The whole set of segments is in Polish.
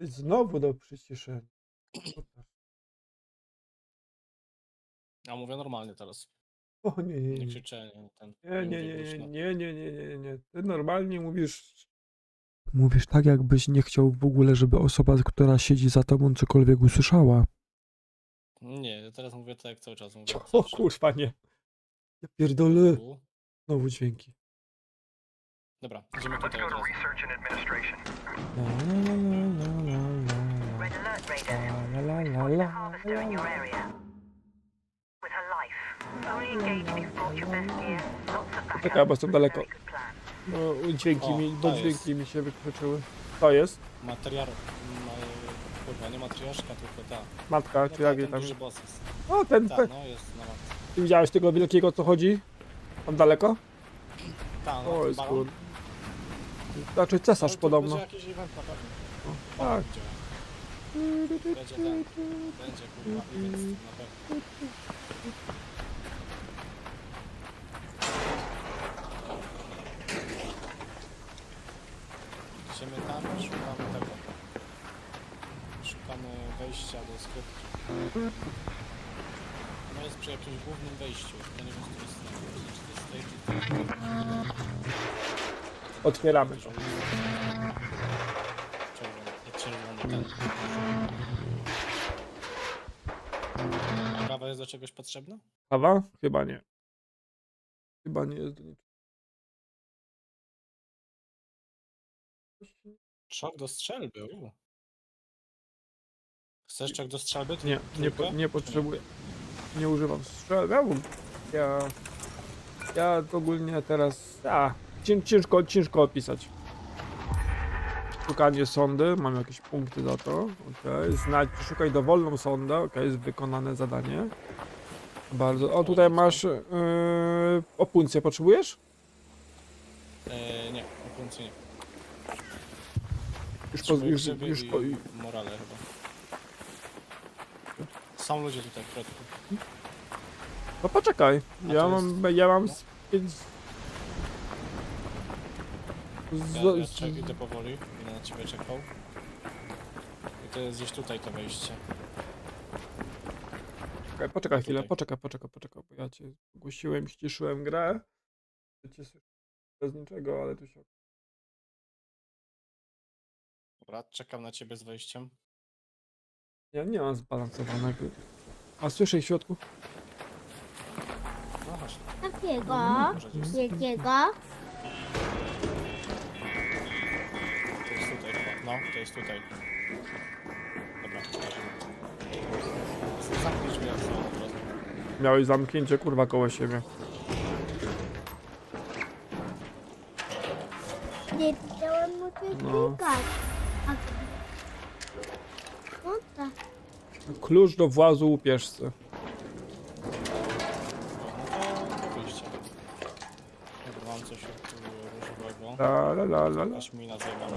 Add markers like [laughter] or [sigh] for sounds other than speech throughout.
Znowu do przyciszenia. Ja mówię normalnie teraz. O nie, nie, Nie nie. krzyczenie. Ten, Nie, nie, mówię nie, nie, głośno. nie, nie, nie, nie, nie. Ty normalnie mówisz. Mówisz tak, jakbyś nie chciał w ogóle, żeby osoba, która siedzi za tobą, cokolwiek usłyszała. Nie, ja teraz mówię tak jak cały czas mówię. O kurwa, nie. Ja pierdolę. Znowu dźwięki. Dobra, idziemy tutaj od razu. La, la, la, Red alert raiders. la, la, la, Find la, a harvester in your area. With her life. Only engage if you've brought your best gear. Lots of Czekaj, backup. bo jestem daleko. Very good plan. No, dźwięki O, mi, to bo jest. dźwięki mi się wykluczyły. To jest Materiał... Ma, kurwa, nie matriarszka, tylko ta. matka, No czy tak, ten jej tam duży boss jest. O, ten, Tak, ten. no jest na matce. Ty widziałeś tego wielkiego, co chodzi? Tam daleko? Tak, no, O, jest balon. kur... Znaczy cesarz podobno. Będzie jakiś event na pewno. Tak. Będzie. Ten. Będzie kurwa event na pewno. Idziemy tam i szukamy tego. Szukamy wejścia do skryptu. No jest przy jakimś głównym wejściu. To nie wiem z której strony. Otwieramy. Czerwony, ten. Prawa jest do czegoś potrzebna? Kawa? Chyba nie. Chyba nie jest do niczego. Czok do strzelby. u. Chcesz czok do strzelby? Nie, nie, po, nie potrzebuję. Nie używam strzelby. Ja, ja ogólnie teraz. A, cię- ciężko, ciężko opisać. Szukanie sondy, mam jakieś punkty za to. Okej, Znajdź, szukaj dowolną sondę. Okej, jest wykonane zadanie. Bardzo. O, tutaj masz. Yy, opuncję potrzebujesz? E, nie, końcu nie. Już, po, Potrzebuję już, grzyby już i po, morale chyba. Są ludzie tutaj w środku. No poczekaj. A Ja to mam, ja mam z pięć. Ja, ja Z, czek, idę powoli, będę na ciebie czekał. I to jest gdzieś tutaj to wejście. Czekaj, poczekaj chwilę, Tutaj. poczekaj, poczekaj, poczekaj, bo ja cię zgłosiłem, ściszyłem grę. Ja cię słyszę bez niczego, ale tu się... Dobra, czekam na ciebie z wejściem. Ja nie mam zbalansowanego. A słyszę ich w środku? Takiego? Jakiego? To jest tutaj chyba. No, to jest tutaj. Dobra. Zamknij drzwi od razu. Miałeś zamknięcie kurwa koło siebie. Nie widziałem mu się No. klikać. A... No tak. Klucz do włazu łupieżcy. No, no to, to wyjście. Dobra, mam coś od y, różowego. La la la la la. Aż mi nazywam.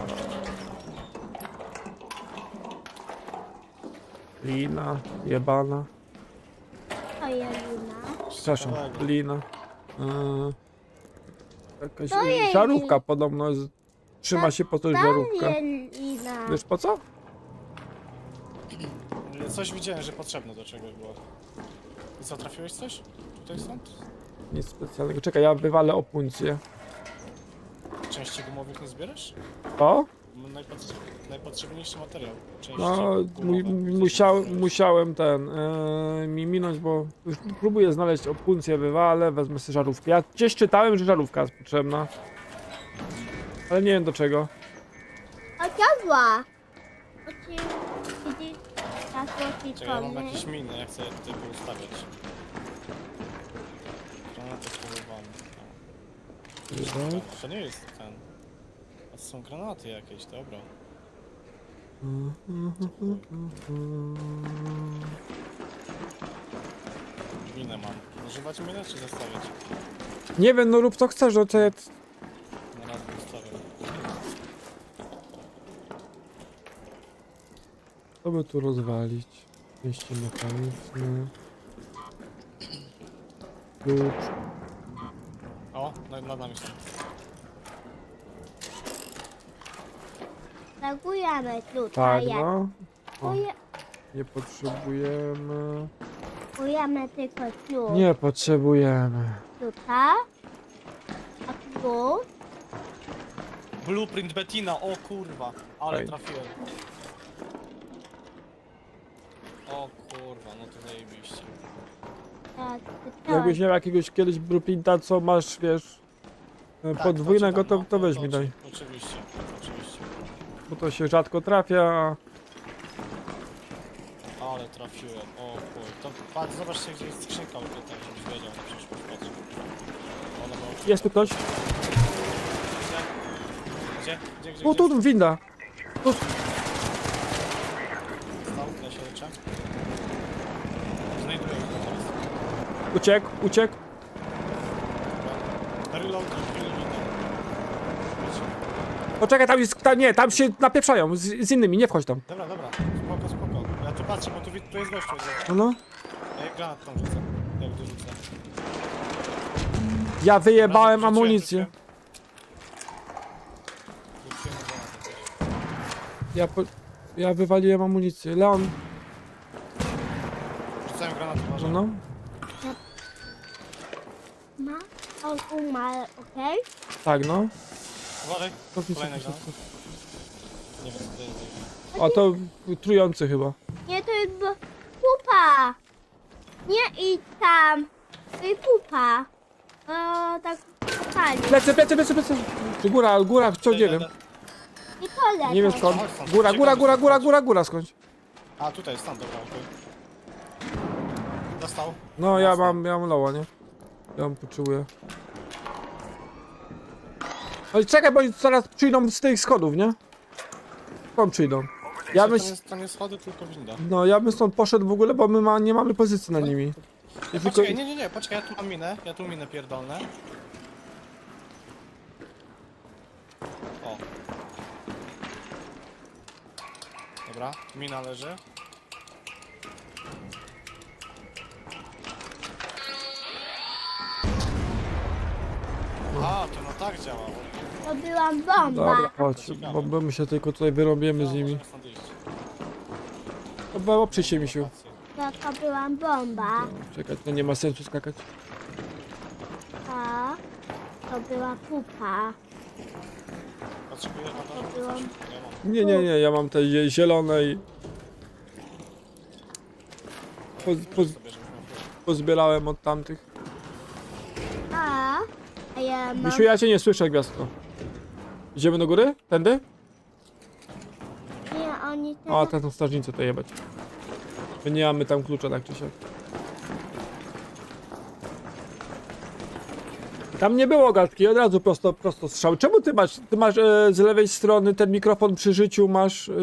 Lina, jebana. To Jelina. Przepraszam, Ciekawego. lina. Eee, jakaś To jej- żarówka podobno. z- Trzyma się po coś Tam żarówka. Jelina. Wiesz po co? Coś widziałem, że potrzebne do czegoś było. I co, trafiłeś coś? Tutaj stąd? Nic specjalnego. Czekaj, ja wywalę opuncję. Części gumowych nie zbierasz? O? Najpotrze najpotrzebniejszy materiał. Części No, mu, musiał, musiałem ten e, mi minąć, bo już próbuję znaleźć opuncję, wywalę, wezmę sobie żarówkę. Ja gdzieś czytałem, że żarówka jest potrzebna. Ale nie wiem do czego. Ociadła. Oci... Widzisz? Tak Czekaj, ja mam jakieś miny, jak chcę tutaj spróbowałem. To, to nie jest ten. A to są granaty jakieś, dobra. Minę mam. Używać minę czy zostawiać? Nie wiem, no rób co chcesz, no to ja... Na raz zostawiam. Co by tu rozwalić? Części mechaniczne. Klucz. Nad, nad nami są. Zagujemy tutaj. Tak, jak no. O, nie potrzebujemy. Gujemy tylko tu. Nie potrzebujemy. Tutaj. A tu. Blueprint Bettina, o kurwa, ale Ej. trafiłem. O kurwa, no to zajebiście. Tak, tu. Jakbyś miał jakiegoś kiedyś blueprinta, co masz, wiesz, e, Tak, podwójnego, to, poczekam, to no, weź mi oczy- daj. Oczywiście, oczywiście. Bo to się rzadko trafia. a- Ale trafiłem, o kur... To patrz, zobaczcie gdzie jest skrzynka ukryta, żebyś wiedział na przyszłość, patrz. Ona ma... Jest tu ktoś? Gdzie? Gdzie? Gdzie? O, gdzie? tu winda. Tu. Stał, ja się leczę. Znajduję go teraz. Uciekł, uciekł. Reload. Poczekaj, tam jest, tam, nie, tam się napieprzają z, z innymi, nie wchodź tam. Dobra, dobra, spoko, spoko. Ja tu patrzę, bo tu, wi- tu jest gościu. No, no. Ja granat tam rzucę. Jak dorzucę. Ja wyjebałem Rzuciłem, amunicję. rzuciłem. Rzuciłem granat jakiś. Ja, po, ja wywaliłem amunicję. Leon, Rzucałem granat, no, uważaj. no. Ma. On umarł, okej? Tak, no. Uważaj, granat. cofnij. Nie wiem, co to jest. A to trujący chyba. Nie, to jest bo- pupa. Nie idź tam. To jest pupa. O, tak pali. Plecy, plecy, plecy, plecy. Czy góra, góra, co nie wiem. Kole. Nie wiem to- skąd. Góra, góra, góra, góra, góra, góra skądś. A, tutaj jest, tam, dobra, okej. Dostał. No ja mam, ja mam loła, nie? Ja mam potrzebuję. Ale czekaj, bo oni zaraz przyjdą z tych schodów, nie? Skąd przyjdą? Ja Ja bym, to, nie, to nie schody, tylko winda. no ja bym stąd poszedł w ogóle, bo my ma, nie mamy pozycji na nimi. I tylko, Poczekaj, nie, nie, nie, poczekaj, ja tu mam minę, ja tu minę pierdolnę. O. Dobra, mina leży. A, to no tak działało. To była bomba. dobra, chodź, bo, bo my się tylko tutaj wyrobiemy z nimi. No bo oprzyj się, misiu. To, to była bomba. Czekaj, to nie ma sensu skakać. A to była pupa. Bandażu? To Nie mam. Nie, nie, nie, ja mam te zie- zielone i po, po, Sobie, żebyś miał chwilę. pozbierałem od tamtych. A, a ja mam... Misiu, ja cię nie słyszę, gwiazdko. Idziemy do góry? Tędy? Nie, oni A, teraz... ten tą strażnicę to jebać. My nie mamy tam klucza, tak czy siak. Tam nie było gadki, od razu prosto, prosto strzał. Czemu ty masz, ty masz e, z lewej strony ten mikrofon przy życiu masz e,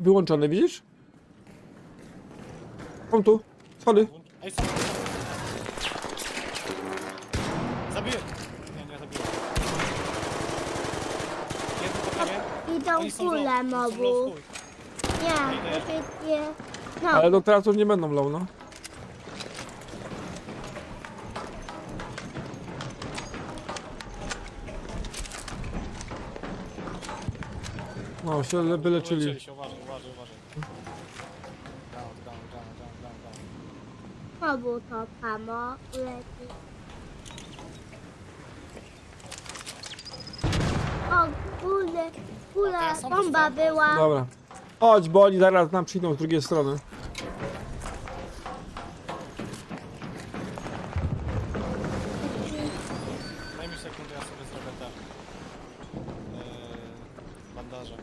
wyłączony, widzisz? On tu, schody. Ej, sam. Idą Oni są kule low, oni są low w mobu. chuj. Nie, nie... No, Ale do teraz już nie będą low, no. No, się le- wyleczyli. Wyleczyli się, uważaj, uważaj, uważaj. Down, down, down, down, down, down. mobu to samo uleci. O, to kula, bomba była. Dobra. Chodź, bo oni zaraz nam przyjdą z drugiej strony. Daj mi sekundę, ja sobie zrobię te... Yy, bandaże.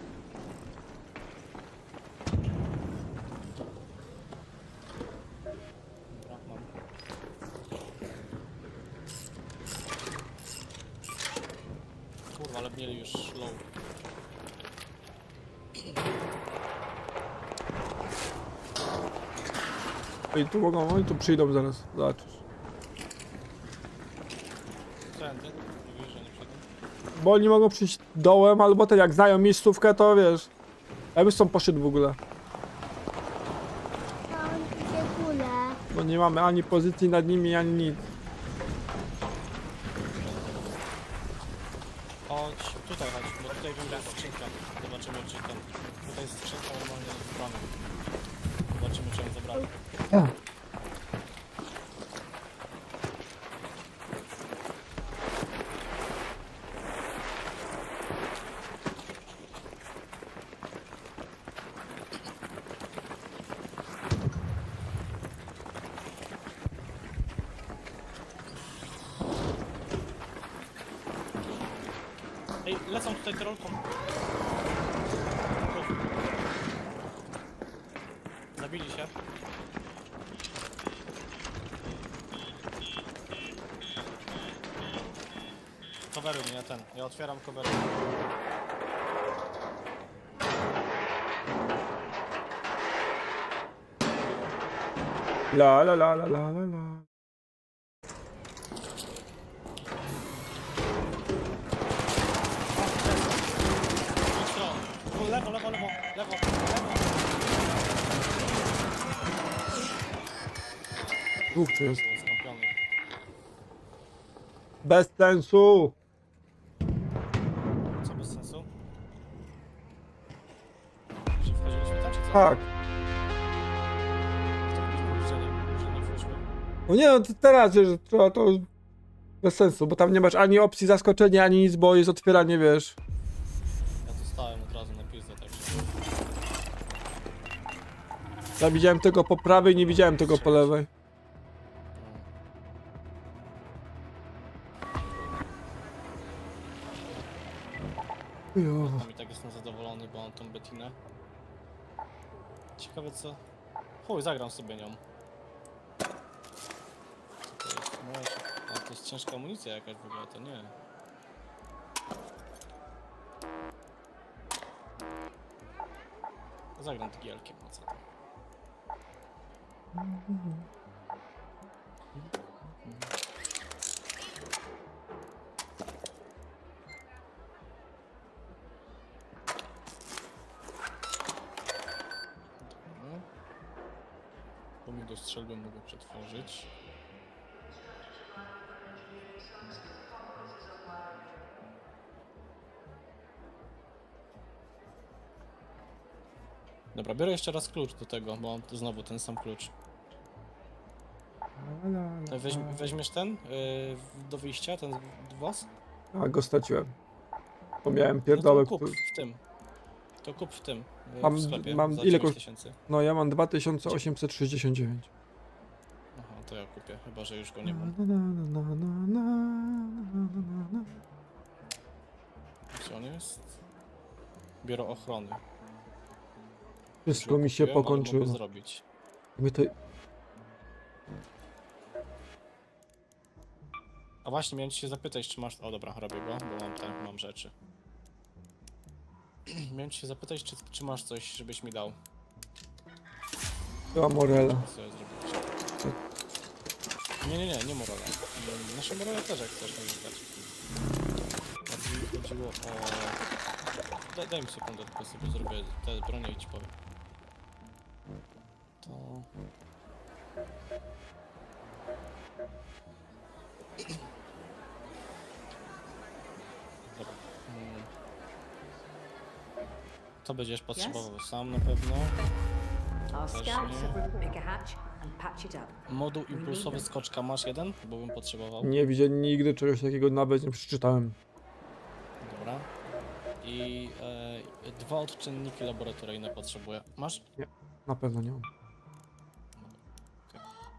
Dobra, mam. Kurwa, ale mieli już low. I tu mogą, oni tu przyjdą zaraz. Zobaczysz. Bo oni mogą przyjść dołem, albo te jak znają miejscówkę, to wiesz. Ja bym stąd poszedł w ogóle. Się kule. Bo nie mamy ani pozycji nad nimi, ani nic. Chodź, tutaj chodź, bo tutaj wygląda skrzynka. Zobaczymy. Zobaczymy, czy ten... Tutaj jest skrzynka normalnie z bronią. Zobaczymy, czy ją zabrali. Ej, lecą tutaj trolką. Zabili się. Coveruj mnie ten. Ja otwieram covery. La la la la la la Bez sensu! Co bez sensu? Że wchodziliśmy tam, czy co? Tak. To że nie, że nie wchodzimy. No nie, no to teraz, że trzeba to... Bez sensu, bo tam nie masz ani opcji zaskoczenia, ani nic, bo jest otwieranie, wiesz. Ja tu stałem od razu na pizdę, także... Ja widziałem tego po prawej, nie widziałem tego po lewej. Tam i tak jestem zadowolony, bo mam tą Bettinę. Ciekawe co... Chuj, zagram sobie nią. Co to jest? No, a to jest ciężka amunicja jakaś w ogóle, to nie. Zagram tygielkiem, a co to? Do strzelby mogę przetworzyć. Dobra, biorę jeszcze raz klucz do tego, bo mam znowu ten sam klucz. E, Weź, weźmiesz ten yy, do wyjścia, ten włos? A, go straciłem. Bo miałem No pierdołek. kup tu- w tym. To kup w tym. yy, Mam- w sklepie mam za ile 9 koszt- tysięcy. No ja mam 2869. Aha, to ja kupię, chyba że już go nie mam. Na, na, na, na, na, na, na, na. Gdzie on jest? Biuro ochrony. Wszystko mi się Kupiłem, ale mogę pokończyło. zrobić. My to... A właśnie, miałem ci się zapytać, czy masz... O dobra, robię go, bo mam tam, mam rzeczy. [clears throat] miałem ci się zapytać, czy, czy masz coś, żebyś mi dał. Była Morela. Co ja zrobić? Nie, nie, nie, nie Morale. Mm, Nasze Morale też jak chcesz. Bardziej mi chodziło o... Daj, daj mi sekundę, tylko sobie zrobię te bronie i ci powiem. Będziesz potrzebował sam na pewno. Our Też scouts nie. have pick a hatch and patch it up. Moduł impulsowy skoczka masz jeden? Bo bym potrzebował. Nie widziałem nigdy czegoś takiego, nawet nie przeczytałem. Dobra. I e, dwa odczynniki laboratoryjne potrzebuję. Masz? Na pewno nie mam.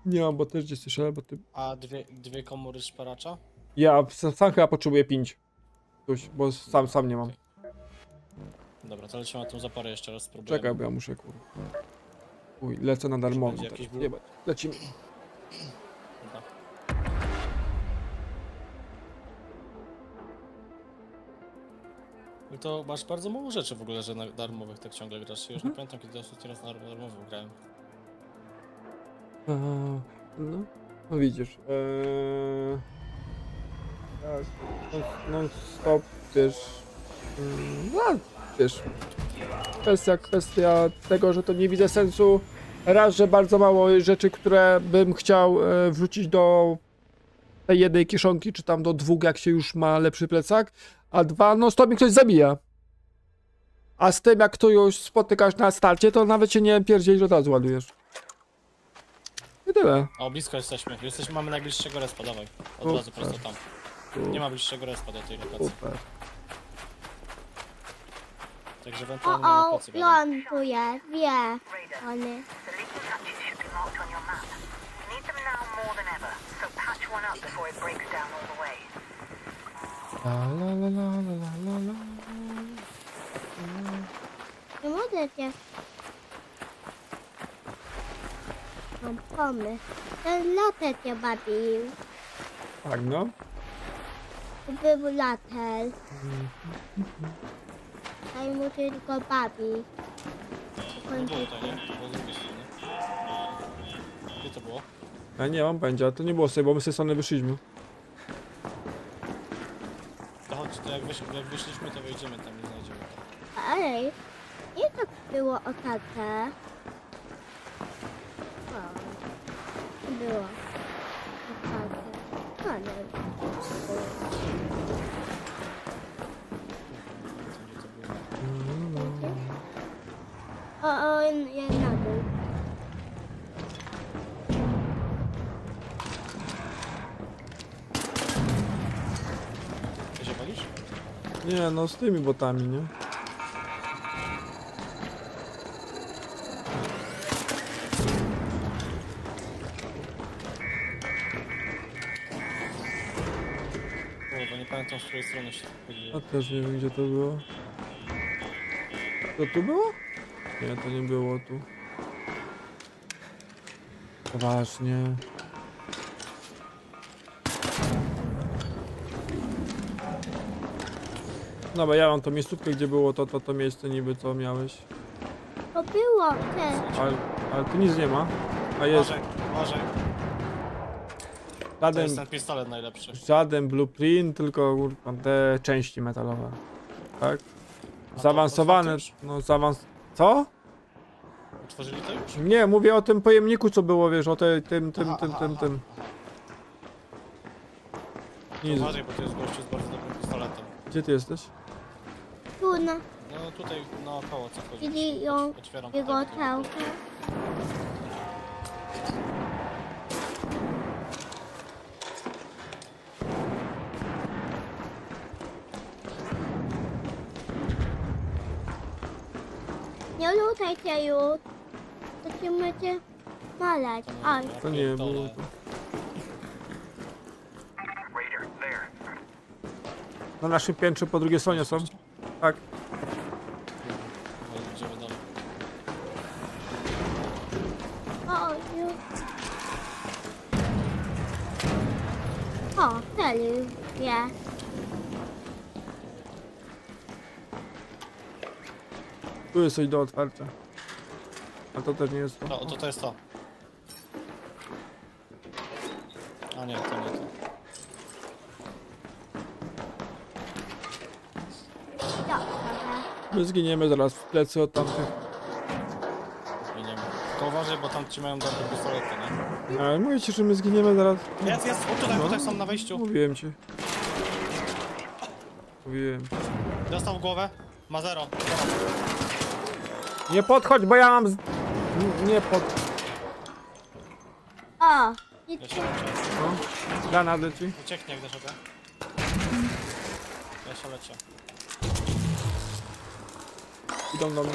Nie mam, bo też gdzieś słyszałem, bo ty... A dwie, dwie komory szperacza? Ja sam sam chyba potrzebuję pięć. Coś, bo sam, sam nie mam. Dobra, to lecimy na tą zaporę jeszcze raz spróbuję. Czekaj, bo ja muszę, kur... Uj, lecę na darmowo. będzie teraz. jakiś? Jebać. Lecimy. Dobra. I to masz bardzo mało rzeczy w ogóle, że na darmowych tak ciągle grasz. Ja już nie pamiętam, kiedy ostatni raz na darmowym grałem. Eee, no, no widzisz. Eee, tak, non, non stop, wiesz. mm, No, wiesz. Kwestia, kwestia tego, że to nie widzę sensu. Raz, że bardzo mało rzeczy, które bym chciał e, wrzucić do tej jednej kieszonki, czy tam do dwóch, jak się już ma lepszy plecak. A dwa, no stop mi ktoś zabija. A z tym jak tu już spotykasz na starcie, to nawet się nie pierdzielisz, od razu ładujesz. I tyle. O, blisko jesteśmy. Jesteśmy, mamy najbliższego respa, dawaj. Od Super. razu prosto tam. Nie ma bliższego respa do tej lokacji. Super. Także O, ewentualnie na o, lokacji będą. ląduje, wie. One. the leaking hatches should be marked on your map. You need them now more than ever, so patch one up before it breaks down all the way. La la la la la la la. Nie możecie. Mam pomysł. Ten later cię bawił. Tak no. To był later. A i mu tylko bawi. No było to, nie? To było z drugiej strony. Gdzie to było? Ja nie mam pojęcia, to nie było sobie, bo my z tej strony wyszliśmy. To chodź, to jak, wysz, jak wyszliśmy, to wejdziemy tam i znajdziemy. Ej, nie tak było o tatę. O, było O, o, ja na dół. Ty się walisz? Nie, no z tymi botami, nie? O, bo nie pamiętam z której strony się A chodziło. też nie wiem gdzie to było. To tu było? Nie, to nie było tu. Poważnie. No bo ja mam to miejscówkę, gdzie było to, to, to miejsce niby co miałeś. To było też. Ale, ale tu nic nie ma. A jest Uważaj, uważaj. To żaden, jest ten pistolet najlepszy. żaden blueprint, tylko kurwa, te części metalowe. Tak? A to Zaawansowane, no zaawans... Co? Otworzyli to już? Nie, mówię o tym pojemniku, co było, wiesz, o te, tym, tym, Aha, tym, aha, tym, aha, tym. Nic. Uważaj, bo to jest gościu z bardzo dobrym pistoletem. Gdzie ty jesteś? Tu na No tutaj naokoło co chodzi. Czyli ją- Otwieram jego tutaj. Nie ruszajcie już. To się będzie malać. Oj, To nie było to. Na naszym piętrze po drugiej stronie są. Tak. Dobra, Idziemy dalej. o, już. O, strzelił. Wie. Tu jest coś do otwarcia. A to też nie jest to. To, to, to jest to. A nie, to nie to. My zginiemy zaraz w plecy od tamtych. Idziemy. Tylko uważaj, bo tam ci mają dobre pistolety, nie? Ale mówię ci, że my zginiemy zaraz. Jest, jest! O, tutaj, No. tutaj są na wejściu. Mówiłem ci. Mówiłem. Dostał w głowę. Ma zero. Nie podchodź, bo ja mam z... N- Nie pod... O, i leczę. No. Granat leci. Ucieknie, jak dasz radę. Ja się leczę. Idą do mnie.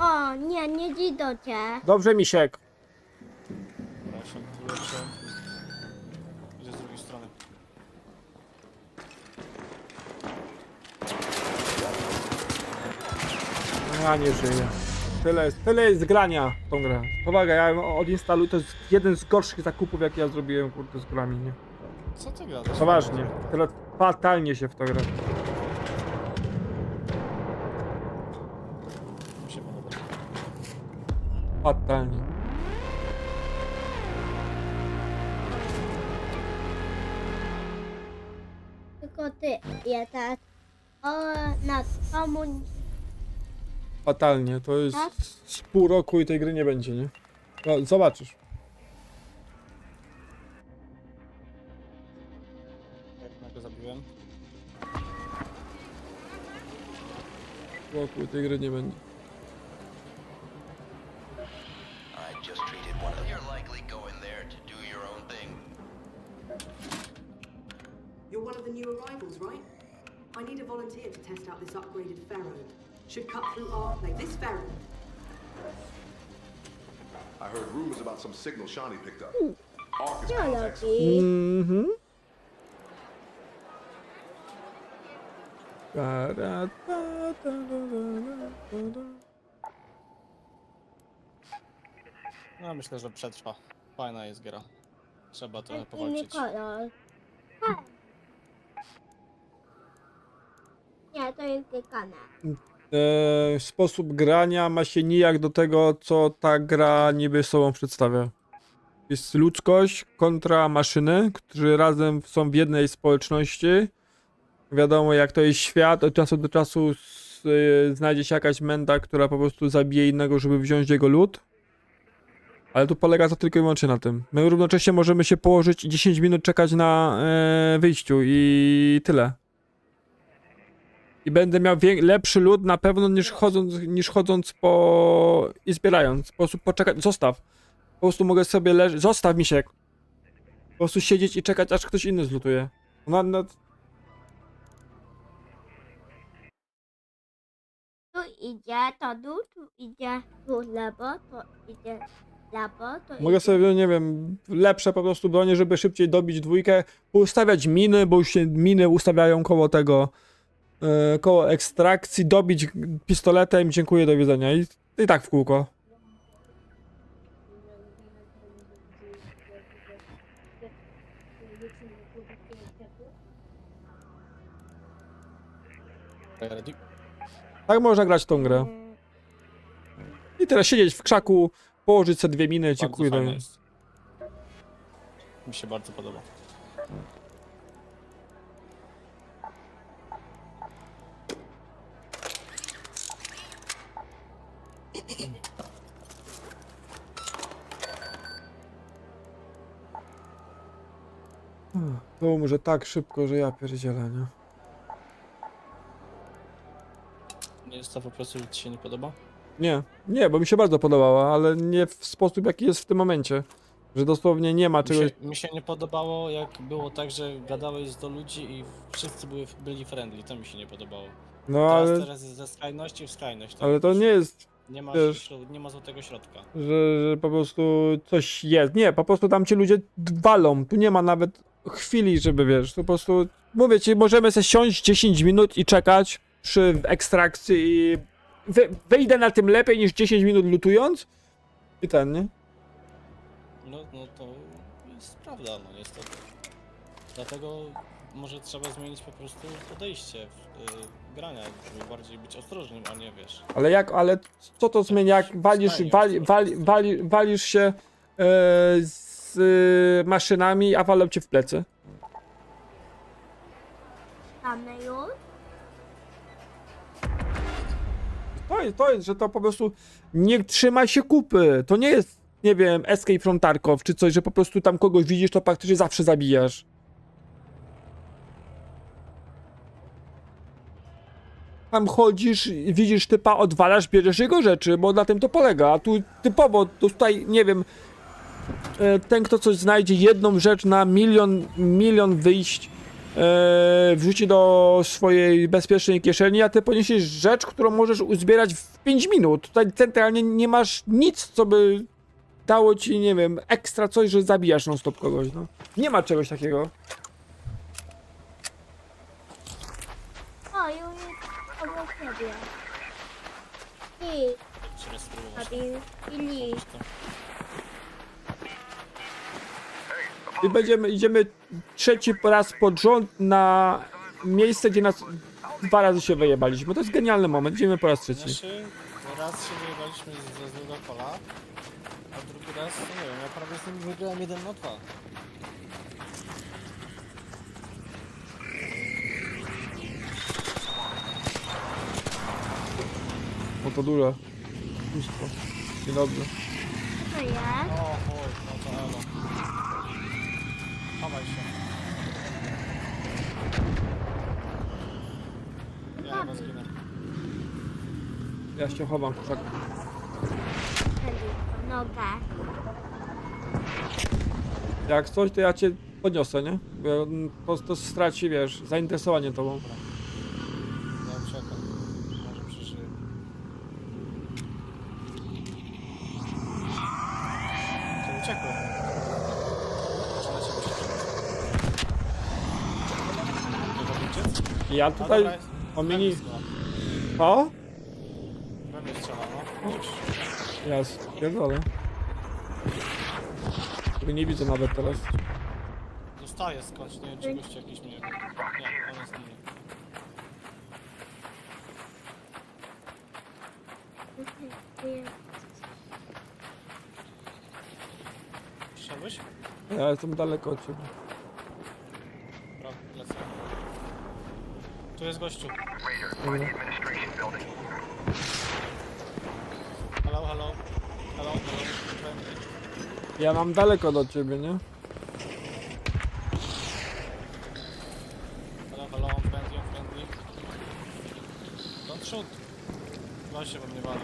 O, nie, nie idą cię. Dobrze, Misiek. Ja nie żyję. Tyle jest, tyle jest grania w tą grę. Powaga, ja ją odinstaluję. To jest jeden z gorszych zakupów, jakie ja zrobiłem, kurde, z grami, nie? Co ty gadasz? Poważnie. Tyle fatalnie się w to gra. Mi się podoba. Fatalnie. Tylko ty jesteś. O, nad komun fatalnie. To jest Tak? z pół roku i tej gry nie będzie, nie? No, zobaczysz. Jak zabiłem? Roku i tej gry nie będzie. You're one of the new arrivals, right? I need a volunteer to test out this upgraded Pharaoh. Should cut through arc play. This Pharaoh. I heard rumors about some signal Shawnee picked up. Ark is da, da, da, da. No myślę, że przetrwa. Fajna jest gra. Trzeba trochę powalczyć. Nie, to jest gekane. E, sposób grania ma się nijak do tego, co ta gra niby sobą przedstawia. Jest ludzkość kontra maszyny, którzy razem są w jednej społeczności. Wiadomo, jak to jest świat, od czasu do czasu s- e, znajdzie się jakaś menda, która po prostu zabije innego, żeby wziąć jego lód. Ale tu polega to tylko i wyłącznie na tym. My równocześnie możemy się położyć i 10 minut czekać na e, wyjściu i tyle. I będę miał lepszy lód na pewno niż chodząc, niż chodząc po... i zbierając. Po prostu poczekać, zostaw. Po prostu mogę sobie leżeć, zostaw misiek. Po prostu siedzieć i czekać, aż ktoś inny zlutuje. No, no, Tu idzie, to dół, tu idzie, tu lewo, to idzie lewo, to mogę idzie... sobie, nie wiem, lepsze po prostu bronie, żeby szybciej dobić dwójkę. Ustawiać miny, bo już się miny ustawiają koło tego, koło ekstrakcji, dobić pistoletem, dziękuję, do widzenia. I, i tak w kółko. Tak można grać w tą grę. I teraz siedzieć w krzaku, położyć sobie dwie miny, dziękuję. jest. Mi się bardzo podoba. To umrze tak szybko, że ja pierdzielę, nie? Nie jest to po prostu, że ci się nie podoba? Nie, nie, bo mi się bardzo podobała, ale nie w sposób jaki jest w tym momencie. Że dosłownie nie ma Mi czegoś... się, mi się nie podobało, jak było tak, że gadałeś do ludzi i wszyscy były, byli friendly. To mi się nie podobało. No Teraz, ale, teraz jest ze skrajności w skrajność. tak ale to nie jest, Nie ma, wiesz- środ- nie ma złotego środka. że, że po prostu coś jest. Nie, po prostu tam ci ludzie walą. Tu nie ma nawet chwili, żeby wiesz, to po prostu... Mówię ci, możemy sobie siąść 10 minut i czekać przy ekstrakcji i... Wy, wyjdę na tym lepiej niż 10 minut lutując i ten, nie? No, no to jest prawda, no niestety. Dlatego może trzeba zmienić po prostu podejście w, y, grania, żeby bardziej być ostrożnym, a nie wiesz. Ale jak, ale co to zmienia, jak walisz, wali, wali, wali, walisz się e, z e, maszynami, a walą cię w plecy? Już? To jest, to jest, że to po prostu nie trzyma się kupy. To nie jest, nie wiem, Escape from Tarkov czy coś, że po prostu tam kogoś widzisz, to praktycznie zawsze zabijasz. Tam chodzisz, widzisz typa, odwalasz, bierzesz jego rzeczy, bo na tym to polega. A tu typowo, to tutaj, nie wiem, ten kto coś znajdzie, jedną rzecz na milion, milion wyjść, e, wrzuci do swojej bezpiecznej kieszeni, a ty poniesiesz rzecz, którą możesz uzbierać w 5 minut. Tutaj centralnie nie masz nic, co by dało ci, nie wiem, ekstra coś, że zabijasz non stop kogoś, no. Nie ma czegoś takiego. O, już obok siebie. I, Trzeba i będziemy, idziemy trzeci raz pod rząd na miejsce, gdzie nas dwa razy się wyjebaliśmy. To jest genialny moment, idziemy po raz trzeci. Znaczy, raz się wyjebaliśmy ze złego kola, a drugi raz, no nie wiem, ja prawie z nimi wygrałem 1 na 2. O to dużo. Mnóstwo. Niedobrze. Co to jest? O chuj, no to elo. Chowaj się. Ja chyba zginę. Ja się chowam w krzaku. Noga. Jak coś, to ja cię podniosę, nie? Bo ja, mm, to, to straci, wiesz, zainteresowanie tobą. Ja uciekam. Może przeżyję. To uciekło. Czy na ciebie się przeniosło? Nie uciec? Ja tutaj... dobra, jest. o mini-. O? We mnie strzela, no. Jest, pierdolę. Tego nie widzę nawet teraz. Dostaję skądś, nie wiem czy gość jakiś mnie... Nie, on jest inny. Przyszedłeś? Ja jestem daleko od ciebie. Dobra, lecę. Tu jest gościu. Dobra. Hello, hello. Hello, hello. Ja mam daleko do ciebie, nie? Hello, I'm friendly, friendly. Don't shoot. Gość się we mnie wali.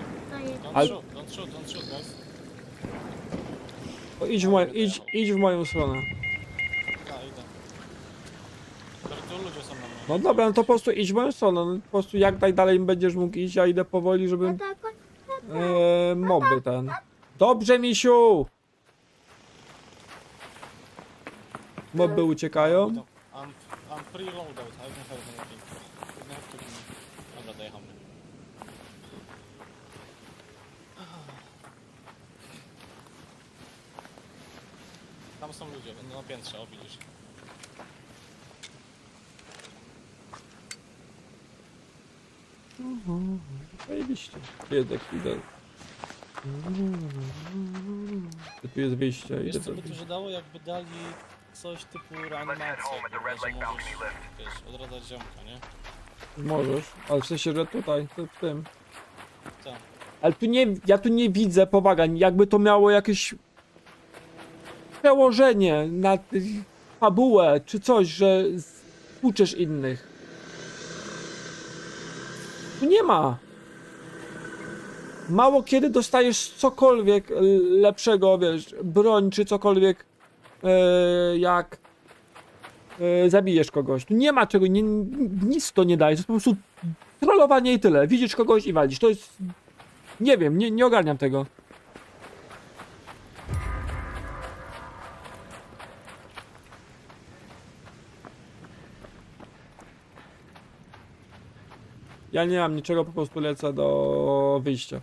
Don't Ale- shoot, don't shoot, don't shoot, guys. To idź w, moją, idź, idź w moją stronę. A, idę. Tylko tu ludzie są na mnie. No dobra, no to po prostu idź w moją stronę. No, po prostu jak najdalej będziesz mógł iść, ja idę powoli, żeby No tak, e, moby ten. Dobrze, misiu! Moby uciekają. Idą. I'm, I'm free loadout, I don't have anything. You don't have to give me. Dobra, dojechał mnie. Tam są ludzie, będą na piętrze, o widzisz. Zajebiście. Jest jak idę. Tu jest wyjście, Wiesz idę co by to się dało, jakby dali coś typu reanimację, jakby, że możesz, wiesz, odradzać ziomka, nie? Możesz, ale w sensie, że tutaj, to w tym. Tak. Ale tu nie, ja tu nie widzę powagań, jakby to miało jakieś przełożenie na y, fabułę, czy coś, że uczysz innych. Nie ma. Mało kiedy dostajesz cokolwiek lepszego, wiesz, broń czy cokolwiek, e, jak e, zabijesz kogoś. Tu nie ma czego, nie, nic to nie daje, to jest po prostu trollowanie i tyle. Widzisz kogoś i walisz. To jest nie wiem, nie, nie ogarniam tego. Ja nie mam niczego, po prostu lecę do wyjścia.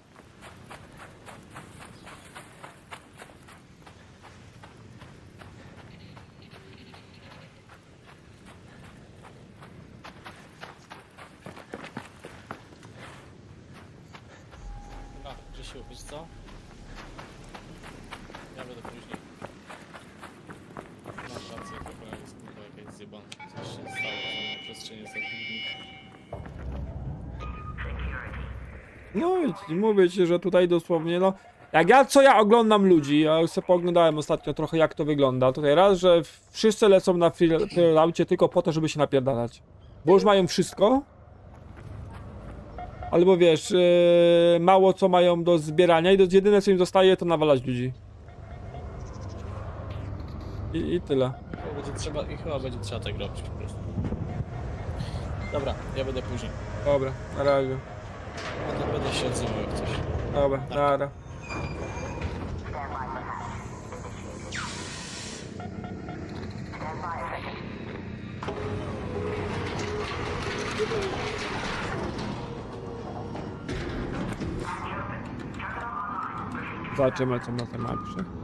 Dobra, Grzesiu, wiesz co? No mówię ci, że tutaj dosłownie, no. Jak ja, co ja oglądam ludzi, ja sobie pooglądałem ostatnio trochę jak to wygląda. Tutaj raz, że wszyscy lecą na freelaucie tylko po to, żeby się napierdalać. Bo już mają wszystko. Albo wiesz, yy, mało co mają do zbierania i to jedyne co im zostaje to nawalać ludzi. I, i tyle. Chyba będzie trzeba, i chyba będzie trzeba tak robić po prostu. Dobra, ja będę później. Dobra, na razie. Się odzywał jak coś. Dobra, nara. Zobaczymy co na tym napisze.